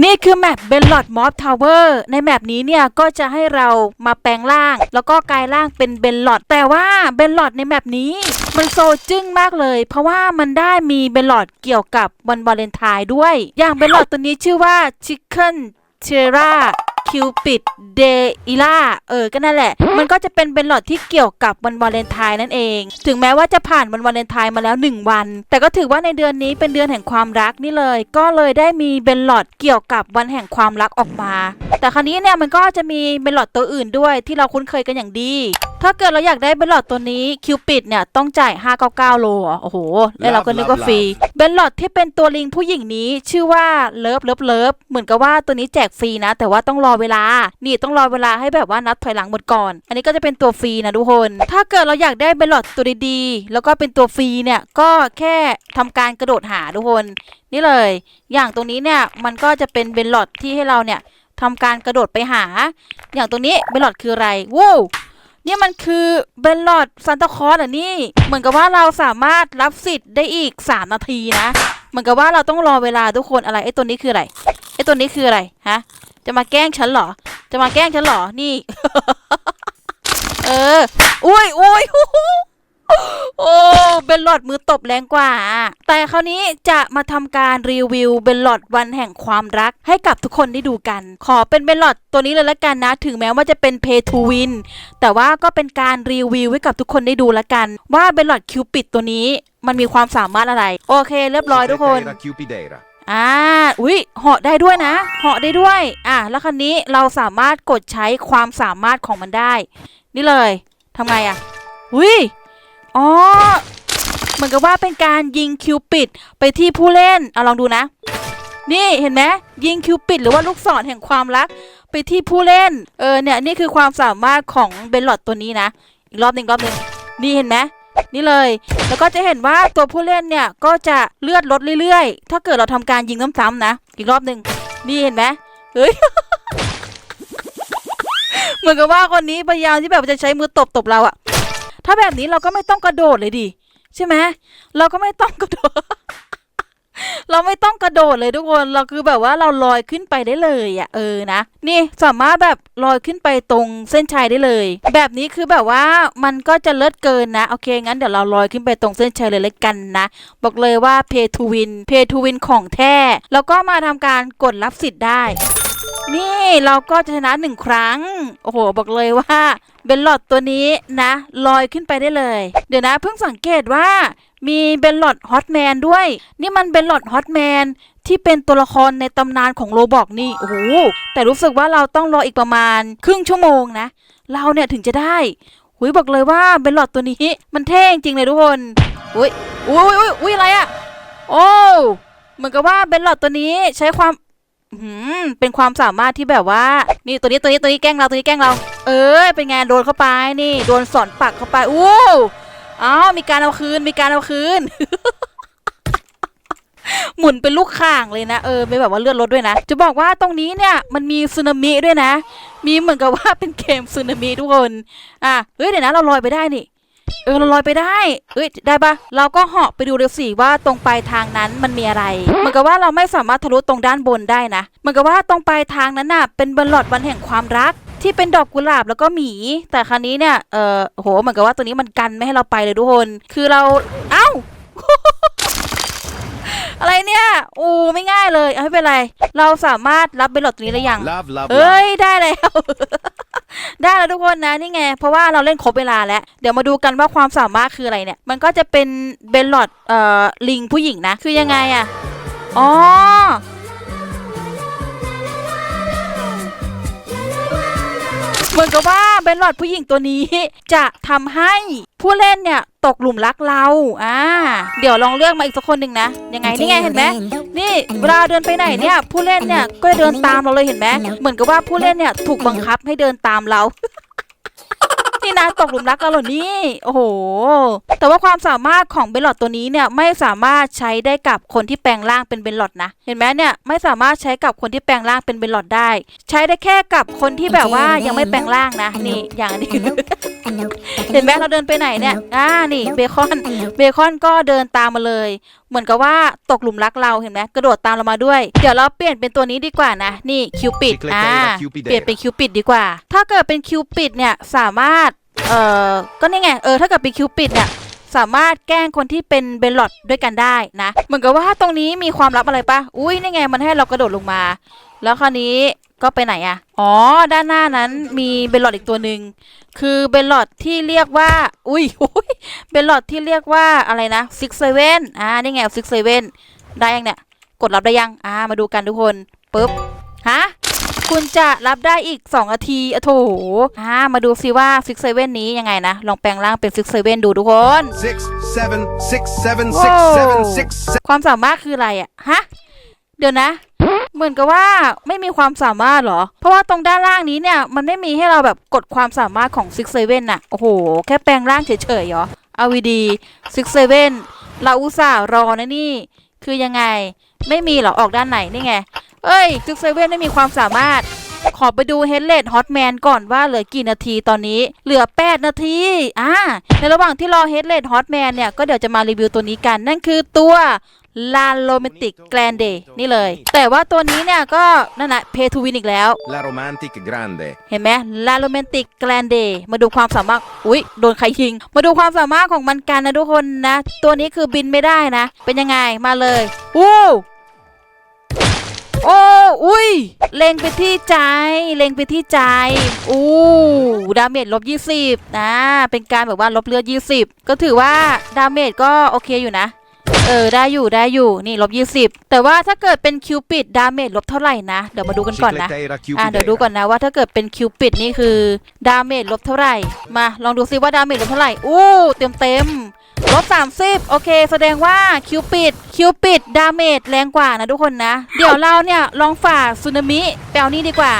นี่คือแมปเบลลอดมอฟทาวเวอร์ในแมปนี้เนี่ยก็จะให้เรามาแปลงร่าง แล้วก็กลายร่างเป็นเบลลอดแต่ว่าเบลลอดในแมปนี้ มันโซจึ้งมากเลย เพราะว่ามันได้มีเบลลอดเกี่ยวกับวันวาเลนไทน์ด้วย อย่างเบลลอดตัวนี้ชื่อว่า Chicken c h e r a คิวปิดเดอิล่าเออก็นั่นแหละ มันก็จะเป็นเบนหลอดที่เกี่ยวกับวันวาเลนไทน์นั่นเอง ถึงแม้ว่าจะผ่านวันวาเลนไทน์มาแล้ว 1 วัน แต่ก็ถือว่าในเดือนนี้เป็นเดือนแห่งความรักนี่เลย ก็เลยได้มีเบนหลอดเกี่ยวกับวันแห่งความรักออกมา แต่ครั้นี้เนี่ยมันก็จะมีเบนหลอดตัวอื่นด้วยที่เราคุ้นเคยกันอย่างดี ถ้าเกิดเราอยากได้เบนหลอดตัวนี้คิวปิดเนี่ยต้องจ่าย 599 โลอะโอ้โห แล้วเราก็นึกว่าฟรี เบนหลอดที่เป็นตัวลิงผู้หญิงนี้ชื่อว่าเลิฟเลิฟเลิฟเหมือนกับว่าตัวนี้แจกฟรีนะ แต่ว่าต้องรอเวลา นี่ต้องรอเวลาให้แบบว่านับถอยหลังหมดก่อน อันนี้ก็จะเป็นตัวฟรีนะทุกคน ถ้าเกิดเราอยากได้เบนหลอดตัวดีๆ แล้วก็เป็นตัวฟรีเนี่ยก็แค่ทำการกระโดดหาทุกคน นี่เลย อย่างตรงนี้เนี่ยมันก็จะเป็นเบนหลอดที่ให้เราเนี่ยทำการกระโดดไปหา อย่างตรงนี้เบนหลอดคืออะไรวู้เนี่ยมันคือเบนลอดซันตาคลอสอะนี่ เหมือนกับว่าเราสามารถรับสิทธิ์ได้อีก 3 นาทีนะ เหมือนกับว่าเราต้องรอเวลาทุกคนอะไรไอ้ตัวนี้คืออะไรไอ้ตัวนี้คืออะไรฮะ จะมาแกล้งฉันเหรอ จะมาแกล้งฉันเหรอ นี่ เออ อุ้ยอุ้ย โอ้เบนหลอดมือตบแรงกว่า แต่คราวนี้จะมาทำการรีวิวเบนหลอดวันแห่งความรักให้กับทุกคนได้ดูกัน ขอเป็นเบนหลอดตัวนี้เลยละกันนะ ถึงแม้ว่าจะเป็น Pay to Win แต่ว่าก็เป็นการรีวิวให้กับทุกคนได้ดูละกัน ว่าเบนหลอดคิวปิดตัวนี้ มันมีความสามารถอะไร โอเค เรียบร้อยทุกคน Era Cupideira. อ่า อุ้ยเหาะได้ด้วยนะ เหาะได้ด้วย อะ แล้วคันนี้เราสามารถกดใช้ความสามารถของมันได้ นี่เลยทำไงอะ อุ้ย อ๋อเหมือนกับว่าเป็นการยิงคิวปิดไปที่ผู้เล่นเอาลองดูนะ นี่เห็นไหมยิงคิวปิดหรือว่าลูกศรแห่งความรักไปที่ผู้เล่น เออเนี่ยนี่คือความสามารถของเบนหลอดตัวนี้นะ อีกรอบหนึ่งรอบหนึ่งนี่เห็นไหมนี่เลย แล้วก็จะเห็นว่าตัวผู้เล่นเนี่ยก็จะเลือดลดเรื่อยๆ ถ้าเกิดเราทำการยิงซ้ำๆนะ อีกรอบหนึ่งนี่เห็นไหมเฮ้ยเหมือนกับว่าคนนี้พยายามที่แบบจะใช้มือตบตบเราอะ ถ้าแบบนี้เราก็ไม่ต้องกระโดดเลยดิใช่ไหมเราก็ไม่ต้องกระโดด เราไม่ต้องกระโดดเลยทุกคนเราคือแบบว่าเราลอยขึ้นไปได้เลยอะเออนะนี่สามารถแบบลอยขึ้นไปตรงเส้นชัยได้เลย แบบนี้คือแบบว่ามันก็จะเลิศเกินนะโอเคงั้นเดี๋ยวเราลอยขึ้นไปตรงเส้นชัยเลยเลยกันนะบอกเลยว่า pay to win pay to win ของแท้แล้วก็มาทำการกดรับสิทธิ์ได้ นี่เราก็จะชนะหนึ่งครั้ง โอ้โห บอกเลยว่าเบนหลอดตัวนี้นะ ลอยขึ้นไปได้เลย เดี๋ยวนะเพิ่งสังเกตว่ามีเบนหลอดฮอตแมนด้วย นี่มันเบนหลอดฮอตแมนที่เป็นตัวละครในตำนานของโรบอกนี่ โอ้โห แต่รู้สึกว่าเราต้องรออีกประมาณครึ่งชั่วโมงนะ เราเนี่ยถึงจะได้หุยบอกเลยว่าเบนหลอดตัวนี้มันเท่จริงเลยทุกคนอุ้ยอุ้ยอุ้ยอุ้ยอะไรอะโอ้เหมือนกับว่าเบนหลอดตัวนี้ใช้ความ เป็นความสามารถที่แบบว่า นี่ตัวนี้ตัวนี้ตัวนี้แกล้งเราตัวนี้แกล้งเรา เออเป็นไงโดนเข้าไปนี่โดนสอนปักเข้าไปอู้อ้าวมีการเอาคืนมีการเอาคืน หมุนเป็นลูกข่างเลยนะเออไม่แบบว่าเลือดลดด้วยนะ จะบอกว่าตรงนี้เนี่ยมันมีสึนามิด้วยนะ มีเหมือนกับว่าเป็นเกมสึนามิทุกคนอะเฮ้ยเดี๋ยวนะเราลอยไปได้นี่ เออเราลอยไปได้ เอ้ยได้ปะเราก็เหาะไปดูเร็วสิว่าตรงปลายทางนั้นมันมีอะไร เหมือนกับว่าเราไม่สามารถทะลุตรงด้านบนได้นะ เหมือนกับว่าตรงปลายทางนั้นน่ะเป็นบอลลอดวันแห่งความรัก ที่เป็นดอกกุหลาบแล้วก็หมี แต่ครั้นี้เนี่ย เออโห เหมือนกับว่าตัวนี้มันกันไม่ให้เราไปเลยทุกคน คือเรา เอ้า อะไรเนี่ยอูไม่ง่ายเลยเอาไม่เป็นไร เราสามารถรับเบลลอดตัวนี้ได้ยัง Love, love, เอ้ love. ยได้แล้ว ได้แล้วทุกคนนะนี่ไง เพราะว่าเราเล่นครบเวลาแล้ว เดี๋ยวมาดูกันว่าความสามารถคืออะไรเนี่ย มันก็จะเป็นเบลลอดเอ่อลิงผู้หญิงนะ คือยังไงอะอ๋อ เหมือนกับว่าเบลลอดผู้หญิงตัวนี้ จะทำให้ผู้เล่นเนี่ย ตกหลุมรักเราอ่าเดี๋ยวลองเลือกมาอีกสักคนหนึ่งนะ ยังไงนี่ไงเห็นไหมนี่เวลาเดินไปไหนเนี่ย ผู้เล่นเนี่ยก็เดินตามเราเลยเห็นไหมเหมือนกับว่าผู้เล่นเนี่ยถูกบังคับให้เดินตามเรา นี่นะตกหลุมรักเราเหรอนี่ โอ้โห แต่ว่าความสามารถของเบลลอดตัวนี้เนี่ยไม่สามารถใช้ได้กับคนที่แปลงร่างเป็นเบลลอดนะ เห็นไหมเนี่ยไม่สามารถใช้กับคนที่แปลงร่างเป็นเบลลอดได้ ใช้ได้แค่กับคนที่แบบว่ายังไม่แปลงร่างนะนี่อย่างนี้ A nope, a nope, a เห็นไหมเราเดินไปไหนเนี่ยอ่านี่เบคอนเบคอนก็เดินตามมาเลย เหมือนกับว่าตกหลุมรักเราเห็นไหมกระโดดตามเรามาด้วย เดี๋ยวเราเปลี่ยนเป็นตัวนี้ดีกว่านะนี่คิวปิดอ่าเปลี่ยนเป็นคิวปิดดีกว่า ถ้าเกิดเป็นคิวปิดเนี่ยสามารถ เอ่อก็นี่ไง เออ ถ้าเกิดเป็นคิวปิดเนี่ย สามารถแกล้งคนที่เป็นเบลลอดด้วยกันได้นะ เหมือนกับว่าตรงนี้มีความลับอะไรปะอุ้ยนี่ไง มันให้เรากระโดดลงมา แล้วคราวนี้ก็ไปไหนอะอ๋อ ด้านหน้านั้นมีเบลลอดอีกตัวหนึ่ง คือเบลลอดที่เรียกว่า อุ้ยอุ้ยเบลลอดที่เรียกว่าอะไรนะซิกเซเว่นอ่า นี่ไงซิกเซเว่นได้ยังเนี่ย กดรับได้ยัง อ่า มาดูกันทุกคน ปึ๊บ คุณจะรับได้อีก2นาทีอะโถอ่ามาดูซิว่าซิกเซเว่นนี้ยังไงนะ ลองแปลงร่างเป็นซิกเซเว่นดูทุกคน Six, seven, six, seven, Whoa. six, seven, six, seven. ความสามารถคืออะไรอะฮะ เดี๋ยวนะเหมือนกับว่าไม่มีความสามารถเหรอ เพราะว่าตรงด้านล่างนี้เนี่ย มันไม่มีให้เราแบบกดความสามารถของซิกเซเว่นน่ะ โอ้โห แค่แปลงร่างเฉยๆเหรอเอาวีดีซิกเซเว่นเราอุตส่าห์รอนะนี่ คือยังไง ไม่มีเหรอออกด้านไหนนี่ไง เอ้ยซิกเซเว่นไม่มีความสามารถ ขอไปดูเฮดเลดฮอตแมนก่อนว่าเหลือกี่นาทีตอนนี้ เหลือ 8 นาที อ่า ในระหว่างที่รอเฮดเลดฮอตแมนเนี่ย ก็เดี๋ยวจะมารีวิวตัวนี้กัน นั่นคือตัวลาโ o เมติกแก a นเดนี่เลย แต่ว่าตัวนี้เนี่ยก็นั่นแหะเพทูวินอีกแล้ว La romantic grande. เห็นไหมลาโ o เมติกแก a นเดมาดูความสามารถอุ๊ยโดนใครยิง มาดูความสามารถของมันกันนะทุกคนนะ ตัวนี้คือบินไม่ได้นะ เป็นยังไงมาเลยอู้โอ้อุ้ย เล็งไปที่ใจ เล็งไปที่ใจ อู้ดาเมจลบ20นะ เป็นการแบบว่าลบเลือด20ก็ถือว่าดาเมจก็โอเคอยู่นะ เออ ได้อยู่ได้อยู่นี่ลบ20แต่ว่าถ้าเกิดเป็นคิวปิดดาเมจลบเท่าไหร่นะ เดี๋ยวมาดูกันก่อนนะ Cicletera อะเดี๋ยวดู cupidera. ก่อนนะว่าถ้าเกิดเป็นคิวปิดนี่คือดาเมจลบเท่าไหร่ มาลองดูซิว่าดาเมจลบเท่าไหร่ อู้เต็มเต็มๆ ลบ30 โอเค แสดงว่าคิวปิดคิวปิดดาเมจแรงกว่านะทุกคนนะ เดี๋ยวเราเนี่ยลองฝ่าสึนามิแปลนี่ดีกว่า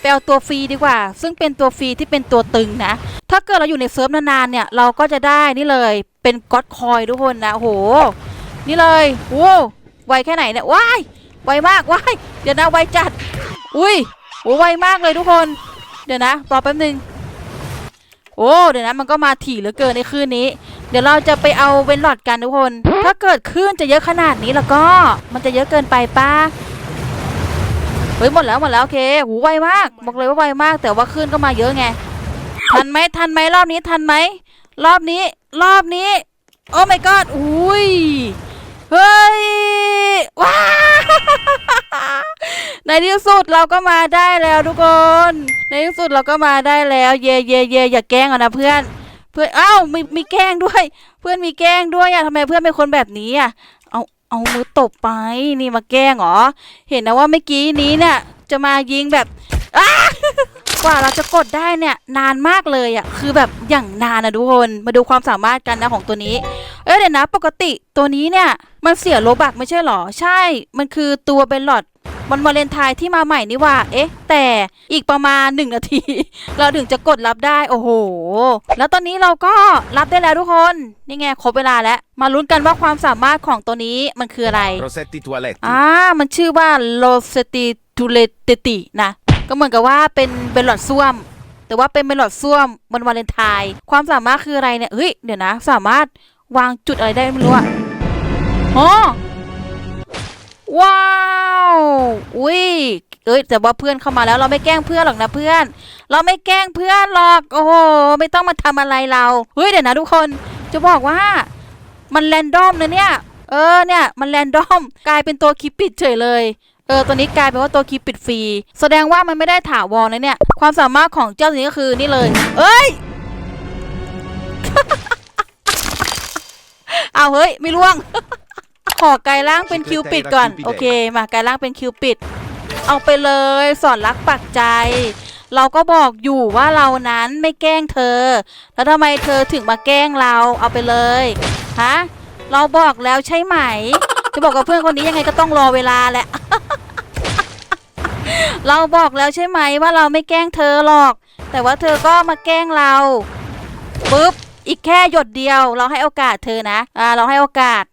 แปลตัวฟรีดีกว่า ซึ่งเป็นตัวฟรีที่เป็นตัวตึงนะ ถ้าเกิดเราอยู่ในเซิร์ฟนานๆเนี่ย เราก็จะได้นี่เลยเป็นก็อดคอยทุกคนนะโห นี่เลยโอ้ไวแค่ไหนเนี่ยว้ายไวมากว้ายเดี๋ยวนะไวจัด อุ้ยโอ้ไวมากเลยทุกคน เดี๋ยวนะรอแป๊บนึงโอ้เดี๋ยวนะมันก็มาถี่เหลือเกินในคืนนี้ เดี๋ยวเราจะไปเอาเวนลอดกันทุกคน ถ้าเกิดคลื่นจะเยอะขนาดนี้แล้วก็ มันจะเยอะเกินไปป้าเฮ้ยหมดแล้วหมดแล้วโอเคหูไวมาก บอกเลยว่าไวมาก แต่ว่าคลื่นก็มาเยอะไง ทันไหมทันไหมรอบนี้ทันไหมรอบนี้ รอบนี้ โอ้ my god อุ้ยเฮ้ยว้าในที่สุดเราก็มาได้แล้วทุกคน ในที่สุดเราก็มาได้แล้ว เย่เย่เย่อย่าแกล้งอะนะเพื่อน เพื่อนอ้าวมีมีแกล้งด้วย เพื่อนมีแกล้งด้วยอะทำไมเพื่อนเป็นคนแบบนี้อะเอาเอามือตบไปนี่มาแกล้งเหรอเห็นนะว่าเมื่อกี้นี้เนี่ยจะมายิงแบบอ้ากว่าเราจะกดได้เนี่ยนานมากเลยอะคือแบบอย่างนานนะทุกคนมาดูความสามารถกันนะของตัวนี้ เอ้ยเดี๋ยวนะ ปกติตัวนี้เนี่ยมันเสียโลบักไม่ใช่หรอ ใช่มันคือตัวเบลลอด วันวาเลนไทน์ที่มาใหม่นี่ว่า เอ๊ะ แต่อีกประมาณ 1 นาที เราถึงจะกดรับได้ โอ้โห แล้วตอนนี้เราก็รับได้แล้วทุกคน นี่ไงครบเวลาแล้ว มาลุ้นกันว่าความสามารถของตัวนี้มันคืออะไร Rossetti toaletti. อ่า มันชื่อว่าโลเซติทูเลตตินะ ก็เหมือนกับว่าเป็นเบลลอดส้วม แต่ว่าเป็นเบลลอดส้วมวันวาเลนไทน์ ความสามารถคืออะไรเนี่ย เฮ้ย เดี๋ยวนะ สามารถวางจุดอะไรได้ไม่รู้อะอ๋อ ว้าวอุ้ยเอ้ยแต่ว่าเพื่อนเข้ามาแล้วเราไม่แกล้งเพื่อนหรอกนะเพื่อน เราไม่แกล้งเพื่อนหรอกโอ้โหไม่ต้องมาทำอะไรเราเฮ้ยเดี๋ยวนะทุกคนจะบอกว่า มันแรนดอมนะเนี่ยเออเนี่ยมันแรนดอมกลายเป็นตัวคีปิดเฉยเลยเออตัวนี้กลายเป็นว่าตัวคีปิดฟรี แสดงว่ามันไม่ได้ถาวรนะเนี่ย ความสามารถของเจ้าตัวนี้ก็คือนี่เลย เอ้ย เอาเฮ้ย ไม่ล่วง ขอกายร่างเป็นคิวปิดก่อน โอเค มากายร่างเป็นคิวปิด เอาไปเลยสอนรักปักใจ เราก็บอกอยู่ว่าเรานั้นไม่แกล้งเธอ แล้วทำไมเธอถึงมาแกล้งเราเอาไปเลยฮะเราบอกแล้วใช่ไหม จะบอกกับเพื่อนคนนี้ยังไงก็ต้องรอเวลาแหละ เราบอกแล้วใช่ไหมว่าเราไม่แกล้งเธอหรอก แต่ว่าเธอก็มาแกล้งเราปุ๊บอีกแค่หยดเดียว เราให้โอกาสเธอนะ อ่า เราให้โอกาส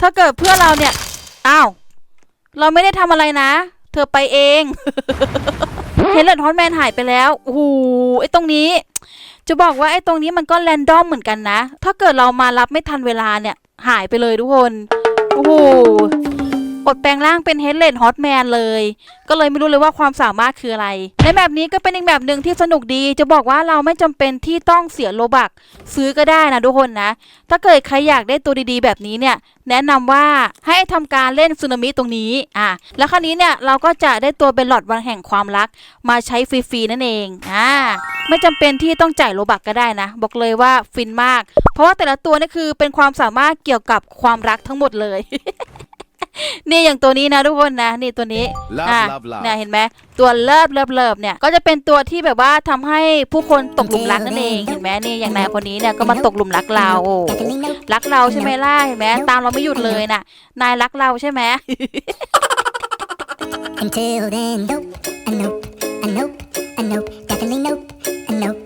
ถ้าเกิดเพื่อนเราเนี่ย อ้าว เราไม่ได้ทำอะไรนะ เธอไปเอง เฮเลนฮอนแมนหายไปแล้วโอ้โหไอ้ตรงนี้ จะบอกว่าไอ้ตรงนี้มันก็แรนดอมเหมือนกันนะ ถ้าเกิดเรามารับไม่ทันเวลาเนี่ย หายไปเลยทุกคน โอ้โห อดแปลงร่างเป็นเฮดเลดฮอตแมนเลย ก็เลยไม่รู้เลยว่าความสามารถคืออะไร ในแบบนี้ก็เป็นอีกแบบหนึ่งที่สนุกดี จะบอกว่าเราไม่จำเป็นที่ต้องเสียโลบักซื้อก็ได้นะทุกคนนะ ถ้าเกิดใครอยากได้ตัวดีๆ แบบนี้เนี่ย แนะนำว่าให้ทำการเล่นสึนามิตรงนี้ อะ แล้วคราวนี้เนี่ยเราก็จะได้ตัวเป็นหลอดวันแห่งความรัก มาใช้ฟรีๆนั่นเอง อ่า ไม่จำเป็นที่ต้องจ่ายโลบักก็ได้นะ บอกเลยว่าฟินมาก เพราะว่าแต่ละตัวนี่คือเป็นความสามารถเกี่ยวกับความรักทั้งหมดเลย นี่อย่างตัวนี้นะทุกคนนะนี่ตัวนี้ Love อะ love love เนี่ยเห็นไหมตัวเลิฟเลิฟเลิฟเนี่ยก็จะเป็นตัวที่แบบว่าทำให้ผู้คนตกหลุมรักนั่นเองเห็นไหมนี่อย่างนายคนนี้เนี่ยก็มาตกหลุมรักเราโอ้รักเราใช่ไหมล่ะเห็นไหมตามเราไม่หยุดเลยน่ะ นายรักเราใช่ไหม Until then, nope, a nope, a nope, a nope, definitely nope, a nope,